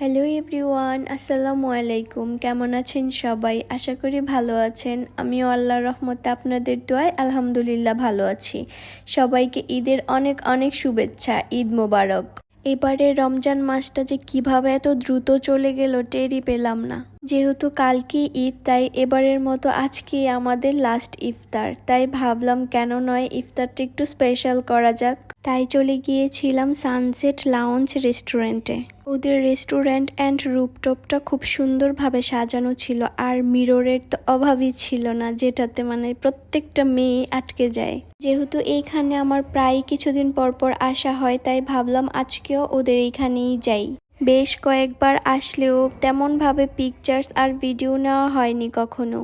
Hello everyone আসসালামু আলাইকুম। কেমন আছেন সবাই? আশা করি ভালো আছেন। আমিও আল্লাহ রহমতে আপনাদের দোয়ায় আলহামদুলিল্লাহ ভালো আছি। সবাইকে ঈদের অনেক অনেক শুভেচ্ছা, ঈদ মোবারক। এবারে রমজান মাসটা যে কীভাবে এত দ্রুত চলে গেল টেরই পেলাম না। যেহেতু কালকে ঈদ, তাই এবারের মতো আজকে আমাদের লাস্ট ইফতার। তাই ভাবলাম কেন নয় ইফতারটা একটু স্পেশাল করা যাক। তাই চলে গিয়েছিলাম সানসেট লাউঞ্জ রেস্টুরেন্টে। ওদের রেস্টুরেন্ট অ্যান্ড রুপটপটা খুব সুন্দরভাবে সাজানো ছিল আর মিররের তো অভাবই ছিল না, যেটাতে মানে প্রত্যেকটা মেয়ে আটকে যায়। যেহেতু এইখানে আমার প্রায় কিছুদিন পর পর আসা হয়, তাই ভাবলাম আজকেও ওদের এইখানেই যাই। বেশ কয়েকবার আসলেও তেমনভাবে পিকচার্স আর ভিডিও নেওয়া হয়নি কখনো।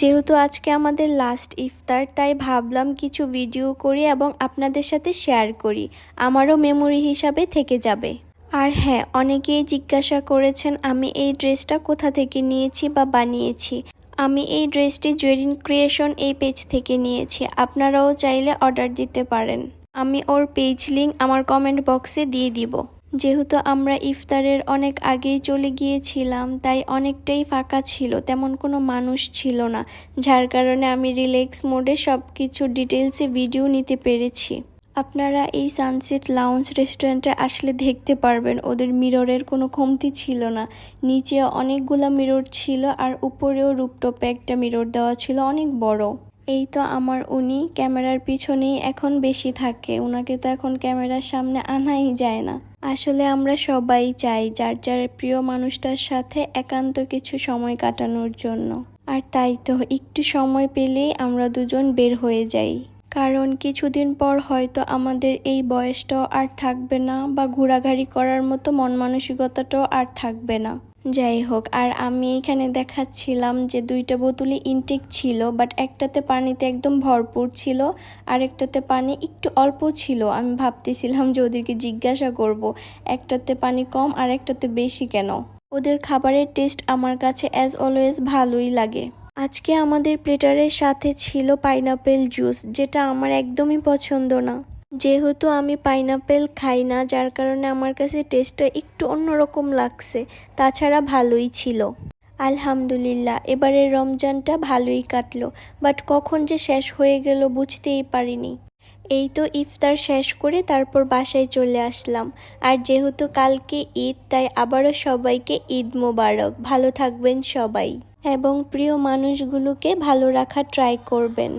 যেহেতু আজকে আমাদের লাস্ট ইফতার, তাই ভাবলাম কিছু ভিডিও করি এবং আপনাদের সাথে শেয়ার করি। আমারও মেমোরি হিসাবে থেকে যাবে। আর হ্যাঁ অনেকেই জিজ্ঞাসা করেছেন, আমি এই ড্রেসটা কোথা থেকে নিয়েছি বা বানিয়েছি? আমি এই ড্রেসটি জুয়েরিন ক্রিয়েশন এই পেজ থেকে নিয়েছি। আপনারাও চাইলে অর্ডার দিতে পারেন। আমি ওর পেজ লিঙ্ক আমার কমেন্ট বক্সে দিয়ে দিব। যেহেতু আমরা ইফতারের অনেক আগেই চলে গিয়েছিলাম, তাই অনেকটাই ফাঁকা ছিল, তেমন কোনো মানুষ ছিল না, যার কারণে আমি রিল্যাক্স মোডে সব কিছু ডিটেলসে ভিডিও নিতে পেরেছি। আপনারা এই সানসেট লাউঞ্জ রেস্টুরেন্টে আসলে দেখতে পারবেন, ওদের মিররের কোনো কমতি ছিল না। নিচে অনেকগুলো মিরর ছিল আর উপরেও রুপটপে একটা মিরর দেওয়া ছিল অনেক বড়। এই তো আমার উনি ক্যামেরার পিছনেই এখন বেশি থাকে ওনাকে তো এখন ক্যামেরার সামনে আনাই যায় না। আসলে আমরা সবাই চাই যার যার প্রিয় মানুষটার সাথে একান্ত কিছু সময় কাটানোর জন্য। আর তাই তো, একটু সময় পেলেই আমরা দুজন বের হয়ে যাই। কারণ কিছুদিন পর হয়তো আমাদের এই বয়সটাও আর থাকবে না বা ঘোরাঘুরি করার মতো মন মানসিকতাটাও আর থাকবে না। যাই হোক, আর আমি এখানে দেখাচ্ছিলাম যে দুইটা বোতলই ইনটেক ছিল বাট একটাতে পানিতে একদম ভরপুর ছিল আর একটাতে পানি একটু অল্প ছিল। আমি ভাবতেছিলাম যে ওদেরকে জিজ্ঞাসা করব, একটাতে পানি কম আর একটাতে বেশি কেন? ওদের খাবারের টেস্ট আমার কাছে অ্যাজ অলওয়েজ ভালোই লাগে। আজকে আমাদের প্লেটারের সাথে ছিল পাইনাপেল জুস যেটা আমার একদমই পছন্দ না। যেহেতু আমি পাইনাপেল খাই না, যার কারণে আমার কাছে টেস্টটা একটু অন্যরকম লাগছে, তাছাড়া ভালোই ছিল। আলহামদুলিল্লাহ, এবারের রমজানটা ভালোই কাটলো বাট কখন যে শেষ হয়ে গেল বুঝতেই পারিনি। এই তো ইফতার শেষ করে তারপর বাসায় চলে আসলাম। আর যেহেতু কালকে ঈদ, তাই আবারও সবাইকে ঈদ মোবারক। ভালো থাকবেন সবাই। এবং প্রিয় মানুষগুলোকে ভালো রাখা ট্রাই করবেন।